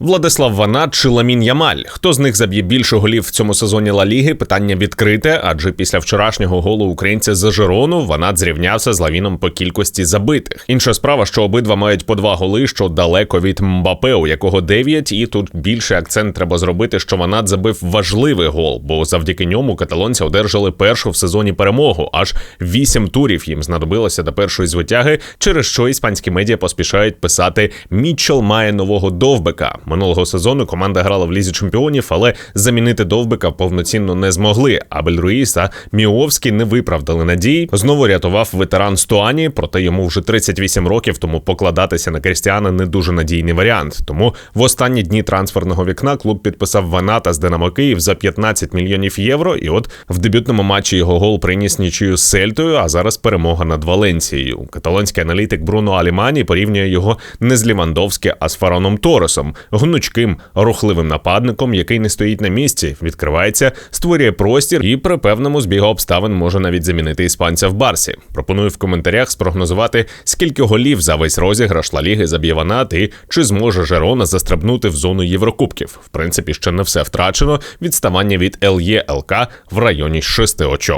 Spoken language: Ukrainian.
Владислав Ванат чи Ламін Ямаль. Хто з них заб'є більше голів в цьому сезоні Ла Ліги? Питання відкрите, адже після вчорашнього голу українця за Жирону Ванат зрівнявся з Лавіном по кількості забитих. Інша справа, що обидва мають по два голи, що далеко від Мбапе, у якого дев'ять, і тут більше акцент треба зробити, що Ванат забив важливий гол, бо завдяки ньому каталонці одержали першу в сезоні перемогу. Аж вісім турів їм знадобилося до першої звитяги, через що іспанські медіа поспішають писати Мітчел має нового довбика. Минулого сезону команда грала в лізі чемпіонів, але замінити довбика повноцінно не змогли. Абель Руїс та Міовський не виправдали надій. Знову рятував ветеран Стуані, проте йому вже 38 років, тому покладатися на Крістіана не дуже надійний варіант. Тому в останні дні трансферного вікна клуб підписав Ваната з Динамо Київ за 15 мільйонів євро. І от в дебютному матчі його гол приніс нічию з Сельтою, а зараз перемога над Валенцією. Каталонський аналітик Бруно Алімані порівнює його не з Лівандовським, а з Фароном Торесом, гнучким, рухливим нападником, який не стоїть на місці, відкривається, створює простір і при певному збігу обставин може навіть замінити іспанця в Барсі. Пропоную в коментарях спрогнозувати, скільки голів за весь розіграш Ла Ліги заб'є Ванат і чи зможе Жерона застрибнути в зону Єврокубків. В принципі, ще не все втрачено. Відставання від ЛЄ ЛК в районі 6 очок.